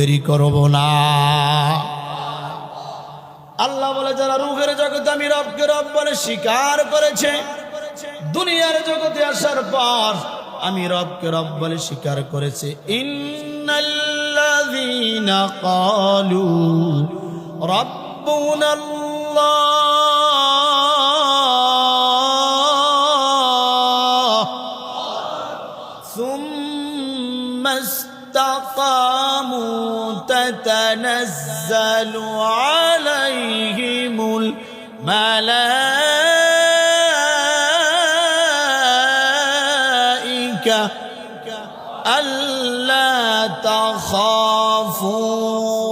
দেরি করব না। আল্লাহ বলে, যারা রুহের জগতে আমি রবকে রব বলে স্বীকার করেছে, দুনিয়ার জগতে আসার পর আমি রবকে রব বলে স্বীকার করেছে। ইন্নাল্লাযীনা ক্বালু রাব্বুনা تتنزل عليهم الملائكة ألا تخافوا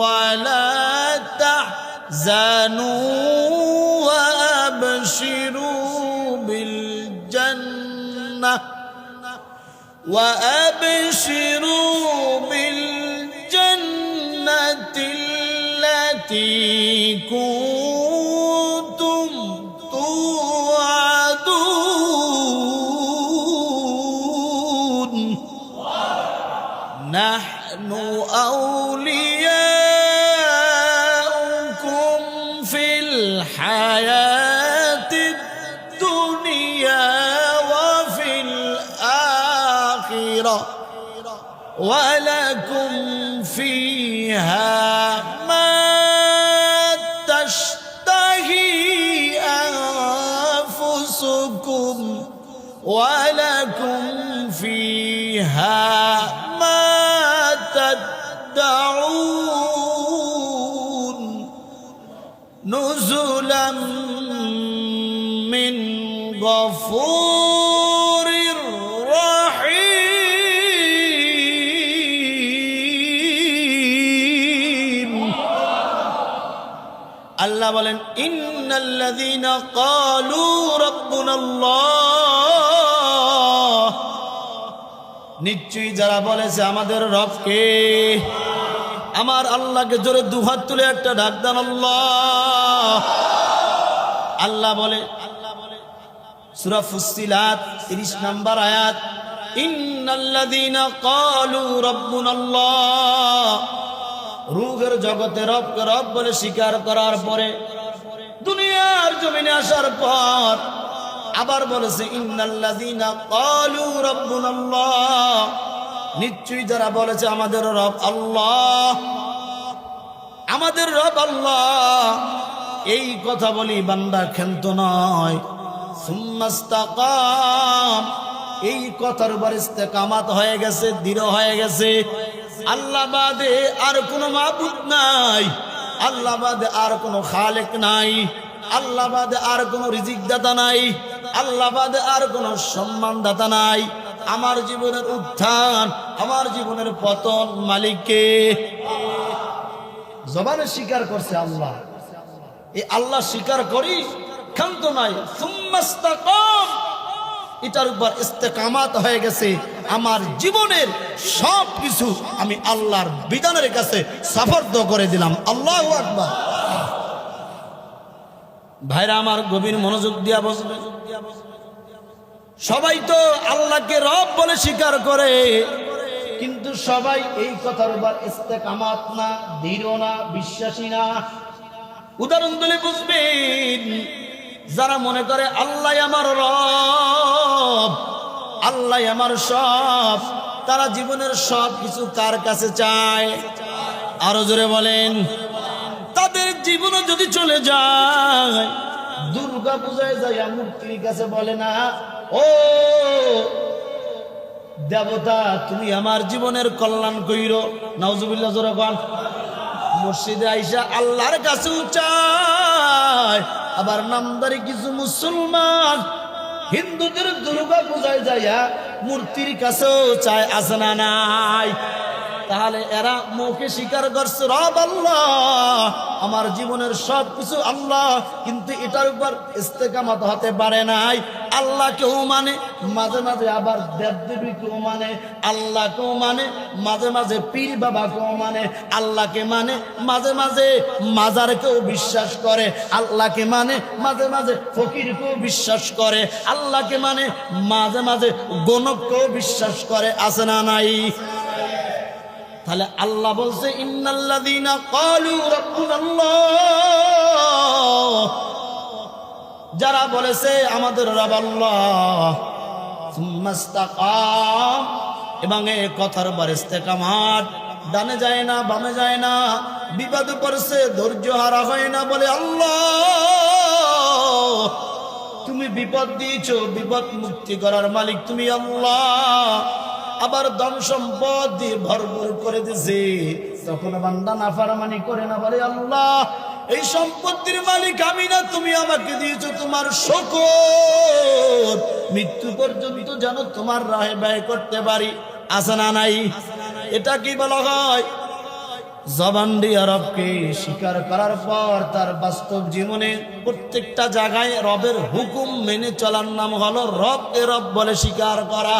ولا تحزنوا وأبشروا بالجنة وأبشروا بالجنة الآخرة ولكم فيها ما تشتهي أنفسكم ولكم فيها ما تدعون نزلا من غفور আল্লাহ বলেন নিশ্চয়ই যারা বলেছে, আমাদের রবকে আমার আল্লাহকে জোরে দুহাত তুলে একটা ডাক দেন, আল্লাহ। আল্লাহ বলে, সূরা ফুসসিলাত 30 নম্বর আয়াত, ইন্নাল্লাযীনা ক্বালু রাব্বুনাল্লাহ। রূহের জগতে রবকে রব বলে স্বীকার করার পরে দুনিয়ার জমিনে আসার পর আবার বলেছে নিশ্চয়ই যারা বলেছে, আমাদের রব আল্লাহ। আমাদের রব আল্লাহ। এই কথা বলি, বান্দা ক্ষান্ত নয়। এই কথার উপর ইস্তেকামাত হয়ে গেছে, দৃঢ় হয়ে গেছে। আল্লাহ বাদে আর কোনো মাবুদ নাই। আল্লাহ বাদে আর কোনো খালেক নাই। আল্লাহ বাদে আর কোনো রিজিক দাতা নাই। আল্লাহ বাদে আর কোনো সম্মান দাতা নাই। আমার জীবনের উত্থান, আমার জীবনের পতন মালিককে জবানে স্বীকার করছে আল্লাহ। এই আল্লাহ স্বীকার করি, ক্ষান্ত নাই। সুম্মাস্তাকাম। এটার উপর ইস্তেকামাত হয়ে গেছে। আমার জীবনের সব কিছু আমি আল্লাহর বিধানের কাছে সাফর্দ করে দিলাম। আল্লাহ আকবার। ভাইরা আমার গভীর মনোযোগ দিয়া বসবে। সবাই তো আল্লাহকে রব বলে স্বীকার করে। কিন্তু সবাই এই কথার উপর ইস্তেকামাত না দৃঢ় না, বিশ্বাসী না। উদাহরণ দিলে বুঝবেন, যারা মনে করে আল্লাহ আমার রব আল্লাহ আমার সব। তারা জীবনের সব কিছু কার কাছে চায়? আরও জোরে বলেন। তাদের জীবনে যদি চলে যায়, দুর্গা পূজায় যাইয়া মূর্তির কাছে বলে না, ও, দেবতা, তুমি আমার জীবনের কল্যাণ কইর। নাউজুবিল্লাহ, জোরে বল। মসজিদে আইসা আল্লাহর কাছেও চায়। আবার নামদারি কিছু মুসলমান হিন্দুদের দুর্গা পূজায় যাইয়া মূর্তির কাছেও চায় আছে না নাই। তাহলে এরা মুখে স্বীকার করছে, রব আল্লাহ, আমার জীবনের সব কিছু আল্লাহ, কিন্তু এটার উপর ইস্তেকামত হতে পারে নাই। আল্লাহ কেউ মানে? মাঝে মাঝে আবার দেব দেবী কেউ মানে? আল্লাহ কেউ মানে? মাঝে মাঝে পীর বাবা কেউ মানে? আল্লাহকে মানে? মাঝে মাঝে মাজারকেও বিশ্বাস করে? আল্লাহকে মানে? মাঝে মাঝে ফকিরকেও বিশ্বাস করে? আল্লাহকে মানে? মাঝে মাঝে গণককেও বিশ্বাস করে? আছে না নাই? তাহলে আল্লাহ বলছে, ইন্নাল্লাযীনা ক্বালু রাব্বুনাল্লাহ যারা বলেছে আমাদের এবং এ কথার পর ইস্তেকামাত, ডানে যায় না, বামে যায় না, বিপদে পড়ছে, ধৈর্য হারা হয় না, বলে আল্লাহ, তুমি বিপদ দিয়েছ, বিপদ মুক্তি করার মালিক তুমি আল্লাহ, আবার ধন সম্পদ দিয়ে ভরপুর করে দিছে তখন বান্দা নাফারমানি করে না, বলে আল্লাহ এই সম্পত্তির মালিক আমি না, তুমি আমাকে দিয়েছ তোমার শকর মৃত্যু পর্যন্ত যেন তোমার রাহে ব্যয় করতে পারি আসে না নাই? এটা কি বলা হয়? জবান দিয়ে রবকে স্বীকার করার পর তার বাস্তব জীবনে প্রত্যেকটা জায়গায় রবের হুকুম মেনে চলার নাম হলো রব এ রব বলে স্বীকার করা।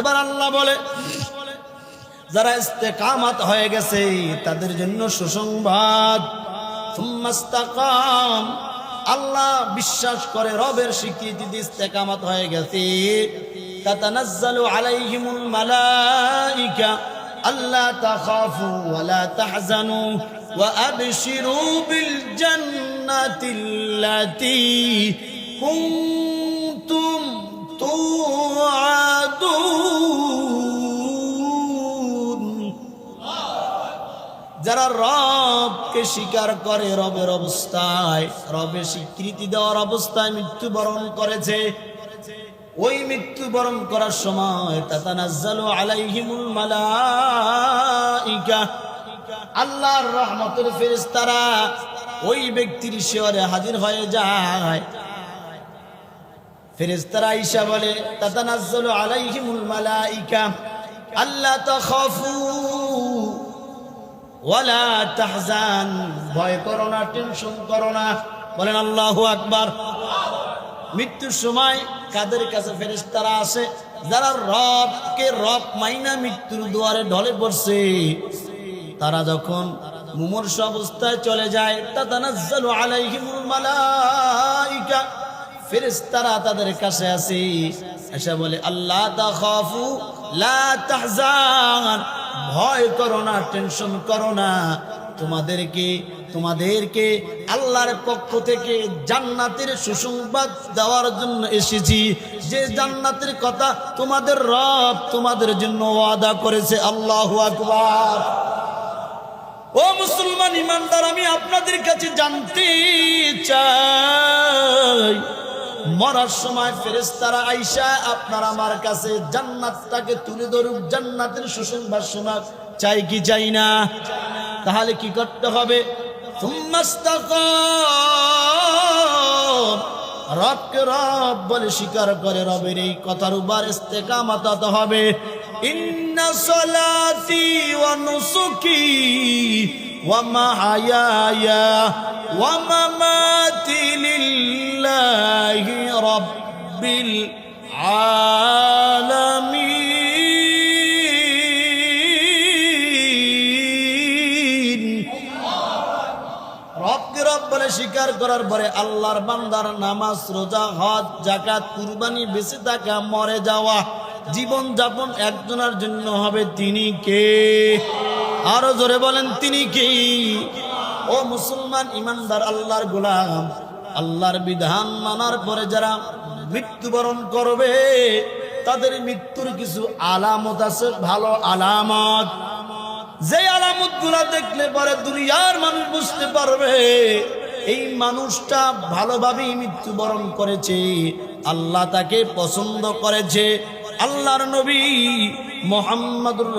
এবার আল্লাহ বলে, যারা ইস্তেকামাত হয়ে গেছে, তাদের জন্য সুসংবাদ। সুম্মাস্তাকাম আল্লাহ বিশ্বাস করে, রবের স্বীকৃতি দিয়ে ইস্তেকামত হয়ে গেছে। তাতানাজ্জালু আলাইহিমুল মালাইকা, আল্লা তাখাফু ওয়ালা তাহজানু ওয়া আবশিরু বিল জান্নাতিল্লাতী কুনতুম তুআদুন। যারা রব রবকে স্বীকার করে রবের অবস্থায়। রবের স্বীকৃতি দেওয়ার অবস্থায় মৃত্যুবরণ করেছে। ওই মৃত্যুবরণ করার সময় তাতানাজ্জালু আলাইহিমুল মালাইকা, আল্লাহর রহমতের ফেরেশতারা ওই ব্যক্তির শিয়রে হাজির হয়ে যায়। ফেরেশতারা ঈশা বলে, তাতানাজ্জালু আলাইহিমুল মালাইকা আল্লাহ তাখাফু টেনশন বলেন, আল্লাহু আকবার। মৃত্যুর সময় কাদের কাছে ফেরেশতারা আসে? যারা রবকে রব মাইনা মৃত্যুর দুয়ারে ঢলে পড়ছে, তারা যখন মুমূর্ষ অবস্থায় চলে যায়, তাতানাজ্জালু তাদের কাছে আসে, এসে বলে, আল্লাহ তাহজান। ভয় করো না টেনশন করো না। তোমাদেরকে তোমাদেরকে আল্লাহর পক্ষ থেকে জান্নাতের সুসংবাদ দেওয়ার জন্য এসেছি। যে জান্নাতের কথা তোমাদের রব তোমাদের জন্য ওয়াদা করেছে, আল্লাহ আকবার। ও মুসলমান ইমানদার, আমি আপনাদের কাছে জানতে চাই মরার সময় ফেরেস্তারা আইসা, আপনার আমার কাছে জান্নাতটাকে তুলে ধরুক, জান্নাতের সুসংবাদ শোনা চাই কি চাই না? তাহলে কি করতে হবে। রবকে রব বলে স্বীকার করে রবের এই কথার উপর ইস্তেকামাত হবে। ইন্না সলাতি ওয়া নুসুকি ওয়া মাহায়ায়া ওয়া মামাতি লিল্লাহি রাব্বিল আলামিন। রবকে রব বলে স্বীকার করার পরে আল্লাহর বান্দার নামাজ, রোজা, হজ জাকাত কুরবানি, বেঁচে থাকা, মরে যাওয়া, জীবন যাপন একজনের জন্য হবে তিনি কে? আরও জোরে বলেন, তিনি কে? ও মুসলমান ইমানদার, আল্লাহর গোলাম। আল্লাহর বিধান মানার পরে যারা মৃত্যুবরণ করবে, তাদের মৃত্যুর কিছু আলামত আছে, ভালো আলামত। যে আলামতগুলা দেখলে পরে দুনিয়ার মানুষ বুঝতে পারবে, এই মানুষটা ভালোভাবেই মৃত্যুবরণ করেছে, আল্লাহ তাকে পছন্দ করেছে। আল্লাহর নবী মোহাম্মদুর